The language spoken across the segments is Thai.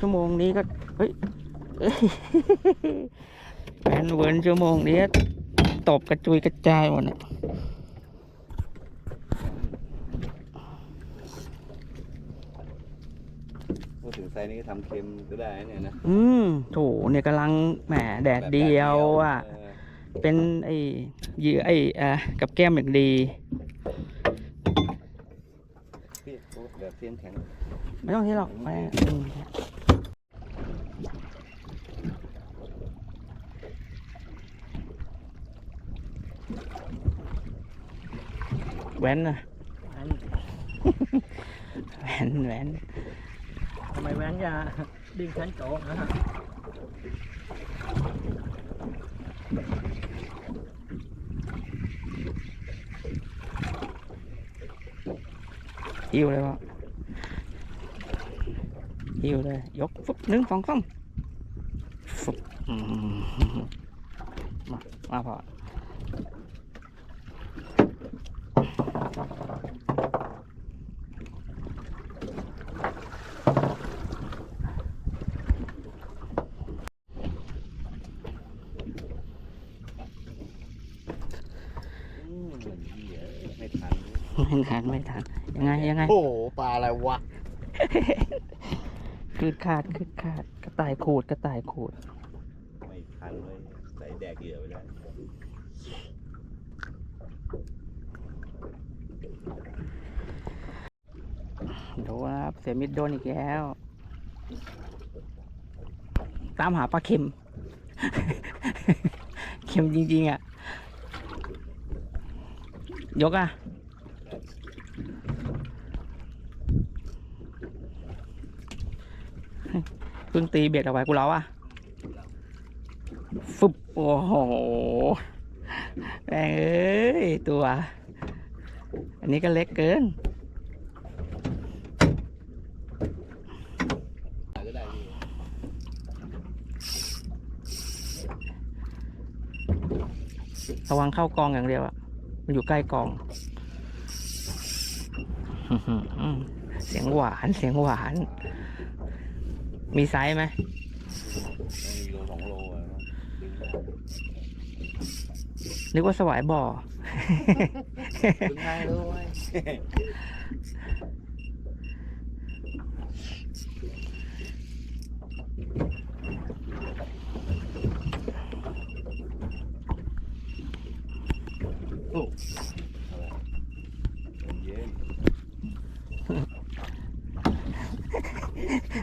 ชั่วโมงนี้ก็เฮ้ยเอ้ยแหวนเวิร์นชั่วโมงนี้ตบกระจุยกระจายหมดเนี่ยพูดถึงไซส์นี้ก็ทำเค็มก็ได้นะเนี่ยนะอืมโถเนี่ยกำลังแหมแดดเดียวอะเออเป็นไอ้เหยื่อไอ้อะกับแก้มอย่างดี พี่โอ้แบบเทียนแข็ง ไม่ต้องที่หรอกไม่อืมแหวนนะแหวนแหวนทำไมแว้นยาดิ้งชั้นโจกนะฮะหิวเลยวะ หิวเลยยกฟึบหนึ่งสองสามฟึบอืมมามาพออืมเหมือนเหี้ยไม่ทันไม่ทันไม่ทัน ยังไงยังไง โอ้โหปลาอะไรวะ คืดขาดคืดขาดกระต่ายขูดกระต่ายขูด ไม่ทันเลยใส่แดกเหยื่อไปแล้วดูนะครับเสียมิดโดนอีกแล้ว ตามหาปลาเค็ม เค็มจริง ๆ อะ ยกอะ เพิ่งตีเบ็ดเอาไว้กูแล้วอะฟึบโอ้โหแม่งเอ้ยตัว อันนี้ก็เล็กเกินระวังเข้ากองอย่างเดียวอะมันอยู่ใกล้กอง เสียงหวาน เสียงหวาน มีไซส์ไหมต้องมีโลสองโลอะนึกว่าสวายบ่อ ดึงได้เลยโอ้อะไรเย็น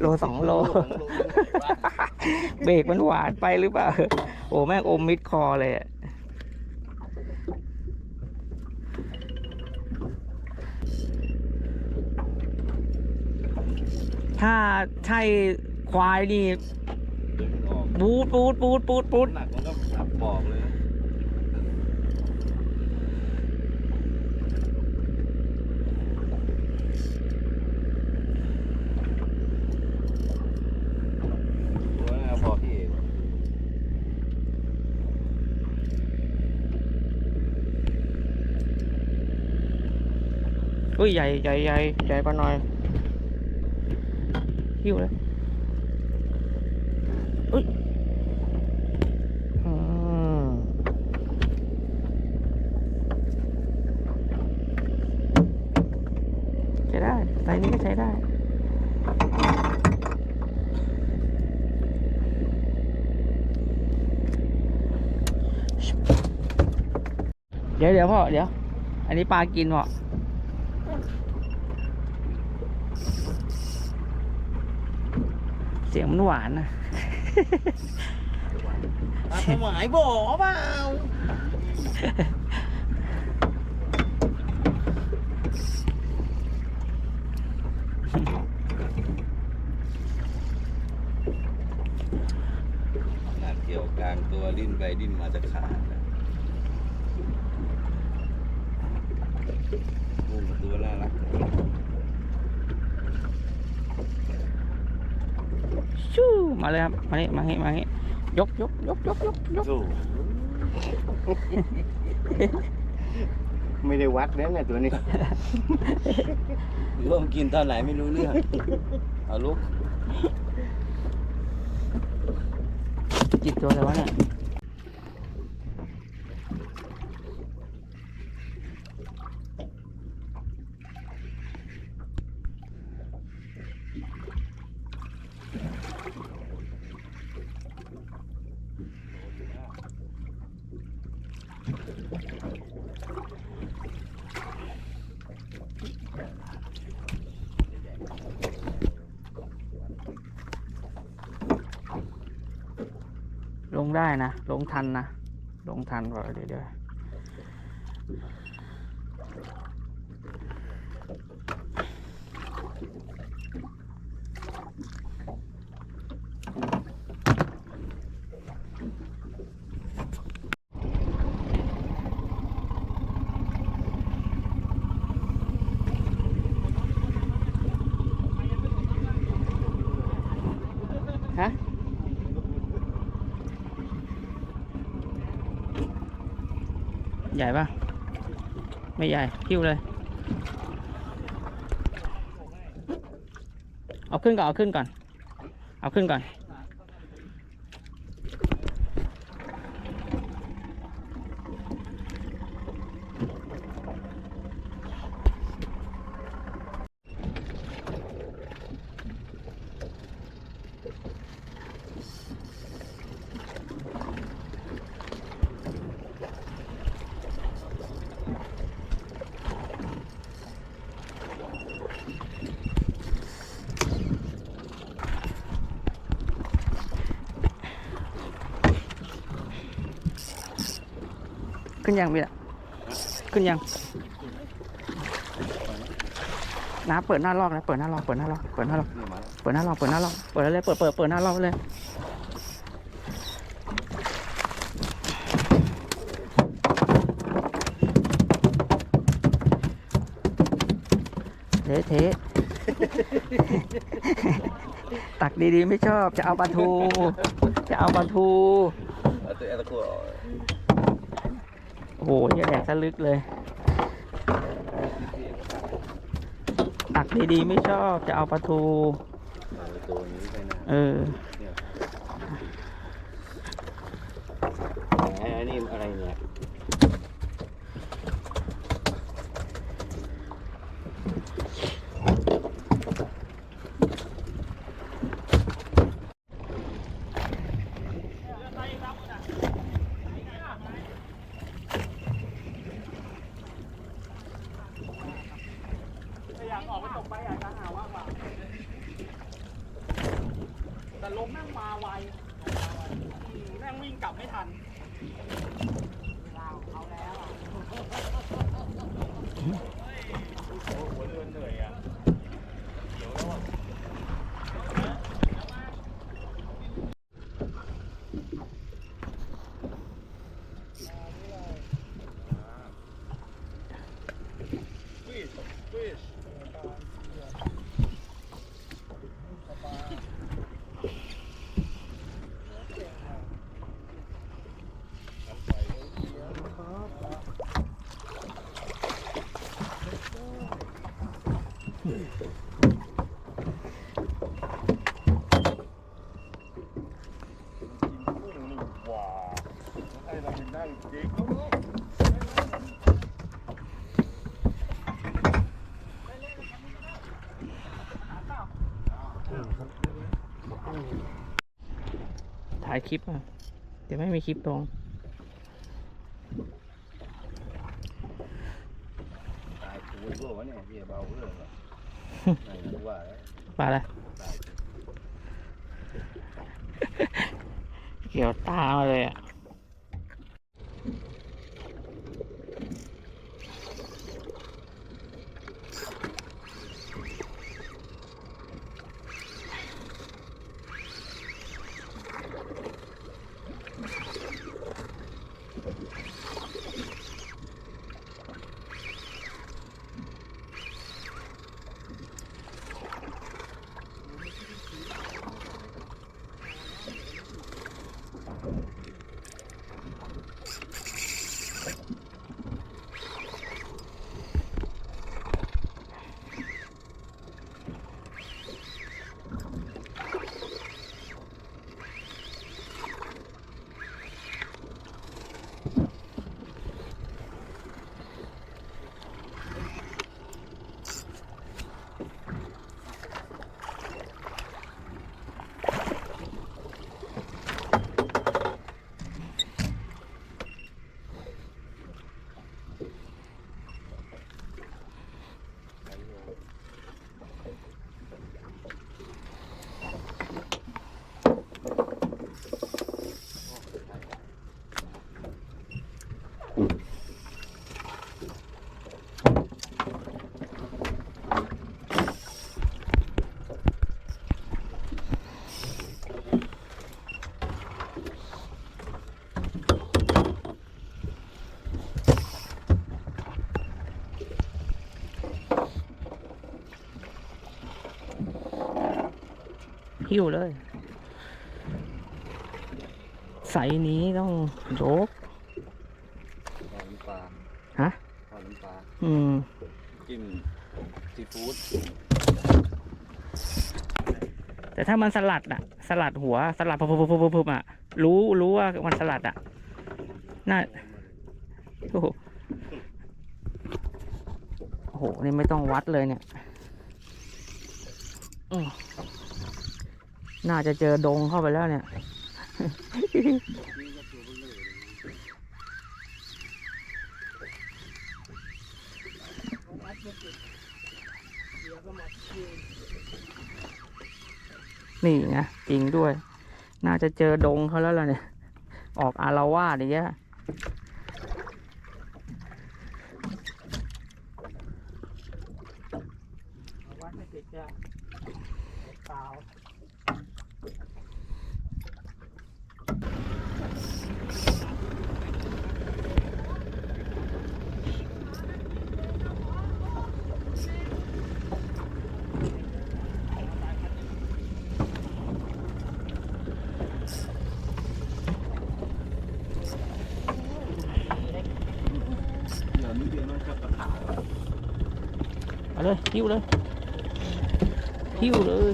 โลสองโล เบรกมันหวานไปหรือเปล่า โอ้แม่งอมมิดคอเลยอะถ้าใช่ควายนี่ดึงออกปูดปูดปูดปูดปูดหนักมันก็สับบอกเลยนะตัวนั้นพอพี่เอก อุ้ยใหญ่ใหญ่ใหญ่ใหญ่กว่าหน่อยหิ้วเลยอุ้ยอืมใช้ได้ไซส์นี้ก็ใช้ได้เดี๋ยวเดี๋ยวพ่อเดี๋ยว อันนี้ปลากินพ่อ เสียงมันหวานนะปลาสมายบ่อเปล่า หนักเกี่ยวกลางตัวดิ้นไปดิ้นมาจะขาดนะโอ้มันตัวน่ารัก ชู้ มาเลยครับ มานี่มานี่มานี่ยกยกยกยกยกยกสู้ไม่ได้วัดนะเนี่ยตัวนี้ร่วมกินตอนไหนไม่รู้เรื่องเอาลุกจิบตัวอะไรวะเนี่ย ได้นะ ลงทันนะ ลงทันก่อนเดี๋ยวเดี๋ยวฮะ ใหญ่ปะไม่ใหญ่คิ้วเลย เอาขึ้นก่อนเอาขึ้นก่อน เอาขึ้นก่อน ขึ้นยังพี่อะขึ้นยัง น้าเปิดหน้าลอกนะเปิดหน้าลอกเปิดหน้าลอกเปิดหน้าลอกเปิดหน้าลอกเปิดหน้าลอกเปิดเลยเปิดเปิดเปิดหน้าลอกเลยเทเทตักดีๆไม่ชอบจะเอาปลาทู จะเอาปลาทู เอาตัวเอาตะกั่วออก โอ้โหเหี้ยแดกสะลึกเลย ตักดีๆไม่ชอบจะเอาปลาทูเอาตัวนี้ไปนะเออแหมอันนี้อะไรเนี่ยอยากออกไปตกไปอยากจะหาว่างเปล่าแต่ลมแม่งมาไวอืมแม่งวิ่งกลับไม่ทันเอาแล้วอะ ถ่ายคลิปอะเดี๋ยวไม่มีคลิปตรงตายถูกด้วยวะเนี่ยพี่เบาเรื่องเหรอไม่รู้ว่าแล้วปลาอะไรเกี่ยวตามาเลยอะ หิ้วเลย ใส่นี้ต้องโยกทอดน้ำปลาฮะทอดน้ำปลาอืมจิ้มซีฟู้ดแต่ถ้ามันสลัดอะสลัดหัวสลัดปุ๊บปุ๊บปุ๊บปุ๊บปุ๊บอะรู้รู้ว่ามันสลัดอะน่าโอ้โหโอ้โหนี่ไม่ต้องวัดเลยเนี่ยอืม น่าจะเจอดงเข้าไปแล้วเนี่ย นี่ไงจริงด้วย น่าจะเจอดงเขาแล้วล่ะเนี่ย ออกอารวาสอย่างเงี้ยวัดไม่ติดจะเปล่า เดี๋ยวนี้เดียวมันจะประถา เลยหิ้วเลยหิ้วเลย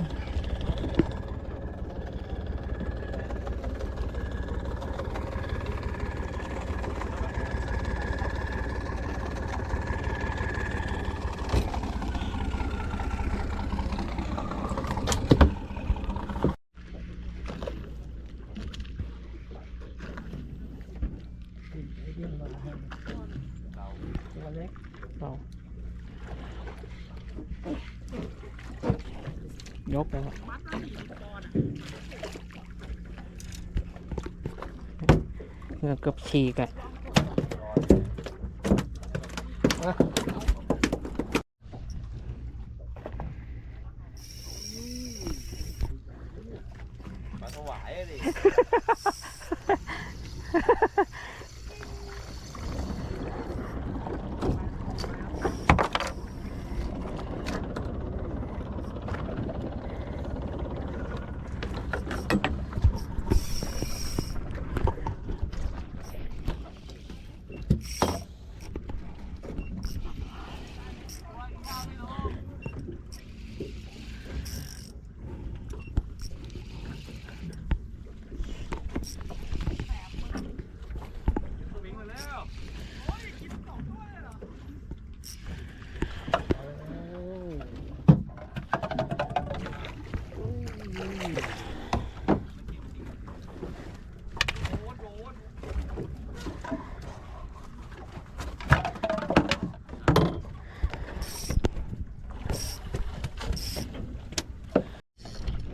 เยี่ยมมาให้ตัวเล็ก เรายกไปแล้ว เกือบฉีกอะ ปลาถวายดิ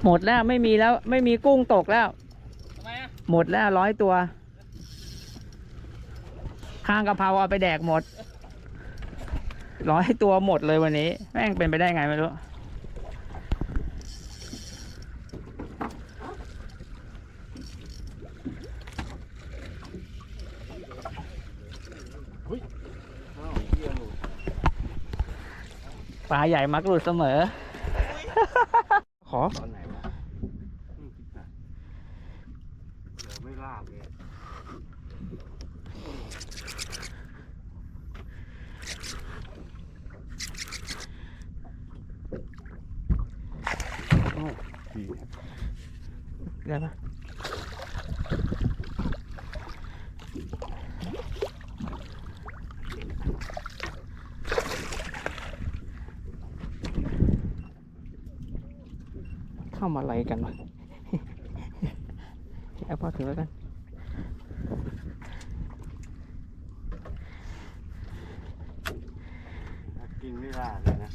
หมดแล้วไม่มีแล้วไม่มีกุ้งตกแล้วทำไมอะหมดแล้วร้อยตัว ข้างกะเพราเอาไปแดกหมด ร้อยตัวหมดเลยวันนี้ แม่งเป็นไปได้ไงไม่รู้อ้าวเยี่ยมลูกปลาใหญ่มักหลุดเสมอ ขอ ตอนไหนวะอืมคิดหนักเดี๋ยวไม่ลาบเลย ได้ปะทำอะไรกันวะ เอาพอถือไว้กัน กินไม่ลาบเลยนะ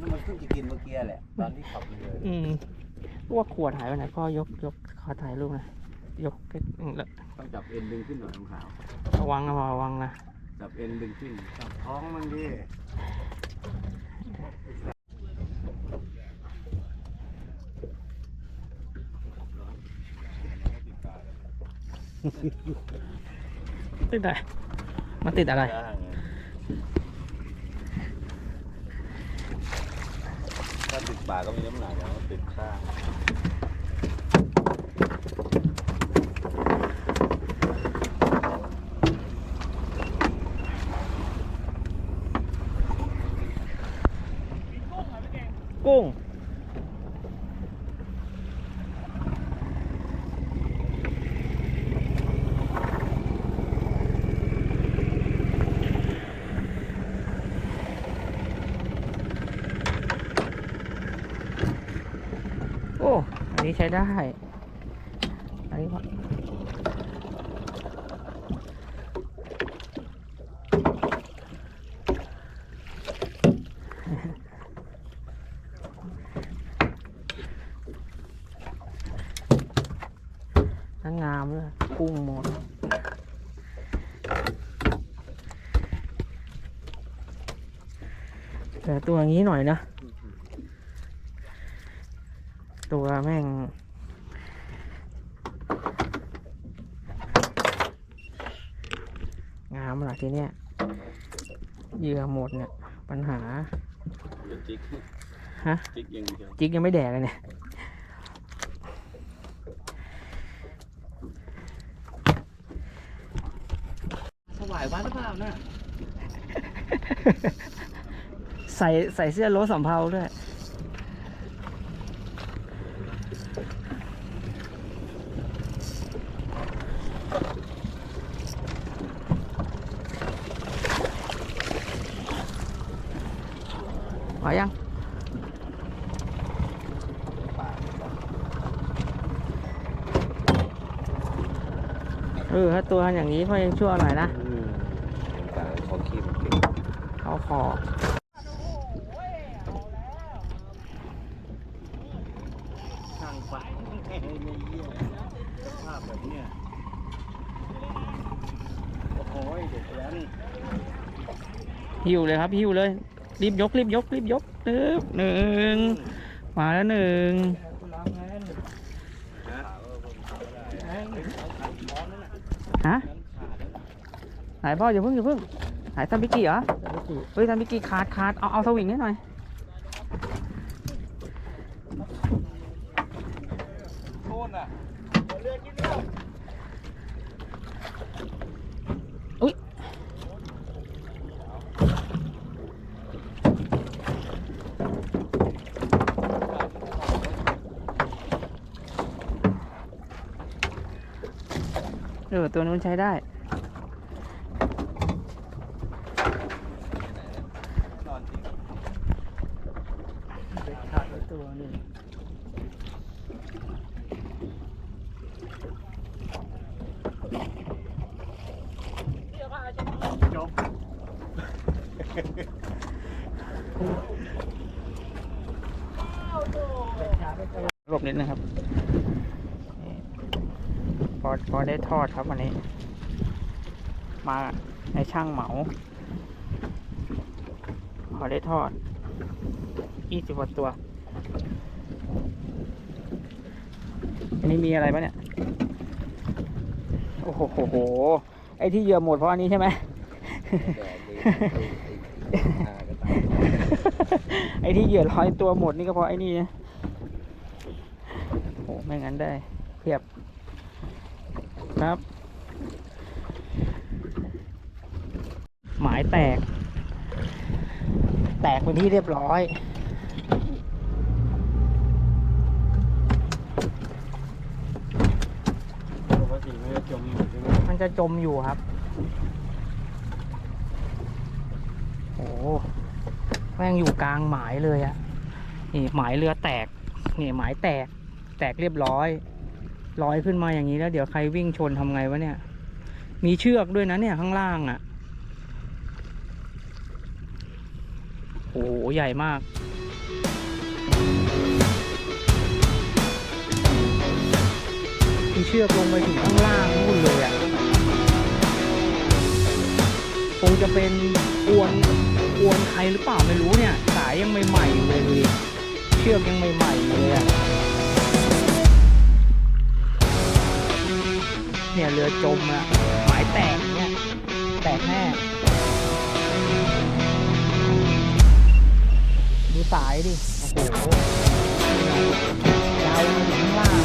นั่นมัน เพิ่งจะกินเมื่อกี้แหละ ตอนที่ขับเรืออืมว่าขวดหายไปไหนพ่อยกยกขอถ่ายรูปหนะยกใกล้อืมแล้วต้องจับเอ็นดึงขึ้นหน่อยของขาว ระวังนะพอระวังนะจับเอ็นดึงขึ้นจับท้องมันดิติดอะไรมันติดอะไรย่างไง อ ถ้าติดปากก็มีน้ำหนักแล้วติดข้างกุ้ง โอ้ อั นี้ใช้ได้ อันนี้ทั้งงามเลยกุ้งหมดแต่ตัวอย่างนี้หน่อยนะ ตัวแม่ง งามเหรอทีเนี้ยเหยื่อหมดเนี่ย ปัญหาเดี๋ยวจิกฮะ จิกอย่างเดียวจิกยังไม่แดกเลยเนี่ยถวายวัดหรือเปล่าน่ะ ใส่ใส่เสื้อโลสำเภาด้วย มายัง เออ ถ้าตัวอย่างนี้ก็ยังชั่วหน่อยนะอืมเป็นปากคอขี้มันเก่งเขาคอช่างฝันไม่เยี่ยภาพแบบเนี้ยโอ้โหเด็กแว้นหิวเลยครับหิวเลย รีบยกรีบยกรีบยกนึบหนึ่งมาแล้วหนึ่งฮะไหนพ่ออย่าเพิ่งอย่าเพิ่งไหนทำบิกกี้เหรอเฮ้ยทำบิกกี้ขาดขาดเอาเอาสวิงให้หน่อย โทษอะ เออ ตัวนู้นใช้ได้นอนจริงขาดตัวนึงจบหลบนิดนะครับนี่พ อพอได้ทอดครับวันนี้ มาในช่างเหมา พอได้ทอดยี่สิบกว่าตัว อันนี้มีอะไรปะเนี่ย โอ้โหโหโห ไอ้ที่เหยื่อหมดเพราะอันนี้ใช่ไหม ไอ้ที่เหยื่อร้อยตัวหมดนี่ก็เพราะไอ้นี่นะโอ้ไม่งั้นได้เพียบ ครับ หมายแตก แตกเป็นที่เรียบร้อย ปกติไม่ได้จมอยู่ใช่ไหมมันจะจมอยู่ครับ โอ้โหแม่งอยู่กลางหมายเลยอะนี่หมายเรือแตก นี่หมายแตก แตกเรียบร้อย ลอยขึ้นมาอย่างนี้แล้วเดี๋ยวใครวิ่งชนทำไงวะเนี่ย มีเชือกด้วยนะเนี่ยข้างล่างอะโอ้โหใหญ่มากมีเชือกลงไปถึงข้างล่างนู่นเลยอะ่ะคงจะเป็นอวนอวนใครหรือเปล่าไม่รู้เนี่ย สายยังใหม่ๆอยู่เลยดูดิเชือกยังใหม่ๆอยู่เลยอะ เี่ยเรือจมอะหมายแตกเนี่ยแตกแน่ดูสายดิโอ้โหยาวมาถึงข้างล่าง